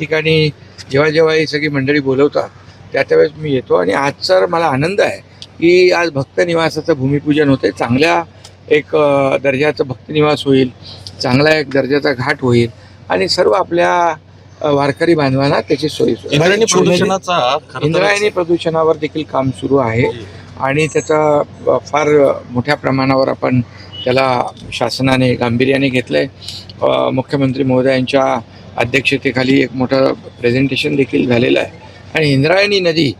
ठिकाणी जेव्हा जेव्हा ही सगळी मंडळी बोलवतात त्या त्यावेळेस मी येतो आणि आजचा मला आनंद आहे की आज भक्त निवासाचं भूमिपूजन होते चांगल्या एक दर्जाचं भक्त निवास होईल चांगला एक दर्जाचा घाट होईल आणि सर्व आपल्या वारकरी बांधवांना त्याची सोयी इंद्रायणी प्रदूषणाचा इंद्रायणी प्रदूषणावर देखील काम सुरू आहे आणि त्याचा फार मोठ्या प्रमाणावर आपण त्याला शासनाने गांभीर्याने घेतलं आहे मुख्यमंत्री महोदयांच्या अध्यक्षतेखाली एक मोठं प्रेझेंटेशन देखील झालेलं आहे. आणि इंद्रायणी नदी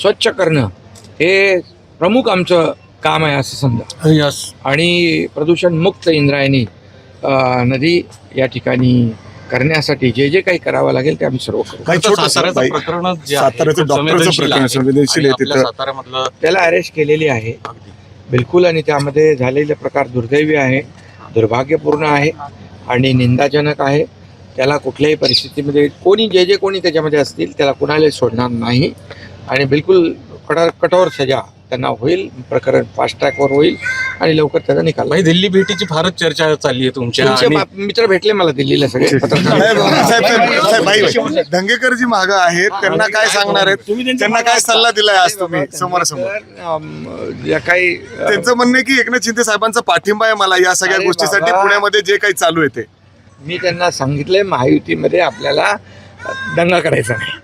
स्वच्छ करणं हे प्रमुख आमचं काम आहे असं समजा. Yes. आणि प्रदूषणमुक्त इंद्रायणी नदी या ठिकाणी करण्यासाठी जे जे काही करावं लागेल ते आम्ही सर्व करू. त्याला अरेस्ट केलेली आहे. बिलकुल आणि त्यामध्ये झालेले प्रकार दुर्दैवी आहे दुर्भाग्यपूर्ण आहे आणि निंदाजनक आहे. त्याला कुठल्याही परिस्थितीमध्ये कोणी जे जे कोणी त्याच्यामध्ये असतील त्याला कुणाला सोडणार नाही. आणि बिलकुल कठोर कठोर सजा त्यांना होईल. प्रकरण फास्ट ट्रॅकवर होईल आणि लवकर त्याचा निकाल भाई दिल्ली भेटीची फारच चर्चा चालली आहे तुमच्या तुमचे आणि बाप- मित्र भेटले मला दिल्लीला सगळे. साहेब, पत्रकार साहेब, साहेब, साहेब, बाई, दंगेकर जी मागं आहेत. त्यांना काय सांगणार आहेत? त्यांना काय सल्ला दिलाय आज तुम्ही? समोरासमोर. अम, ज्या काही अ, त्यांचं म्हणणं आहे की एकनाथ शिंदे साहेबांचा पाठिंबा आहे मला या सगळ्या अरे गोष्टीसाठी. बाबा. पुण्यामध्ये जे काही चालू आहे ते. मी त्यांना सांगितलंय महायुतीमध्ये आपल्याला दंगा करायचा नाही.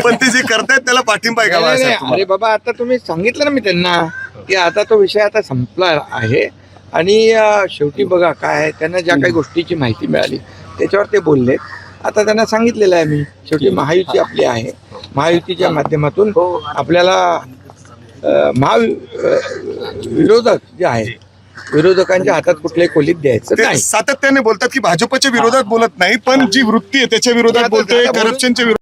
पण ते जे करतायत त्याला पाठिंबा आहे का नाही, बाळासाहेब? अरे बाबा आता तुम्ही सांगितलं ना मी त्यांना की आता तो विषय आता संपला आहे. आणि अं, शेवटी बघा काय आहे त्यांना ज्या काही गोष्टीची माहिती मिळाली त्याच्यावर ते बोलले आता त्यांना सांगितलेलं आहे मी शेवटी महायुती आपली आहे. महायुतीच्या माध्यमातून आपल्याला अं, महा अं, विरोधक जे आहे विरोधकांच्या हातात कुठल्याही खोलीत द्यायचं ते नाही. सातत्याने बोलतात की भाजपच्या विरोधात बोलत नाही पण जी वृत्ती आहे त्याच्या विरोधात बोलतोय करप्शनच्या विरोधात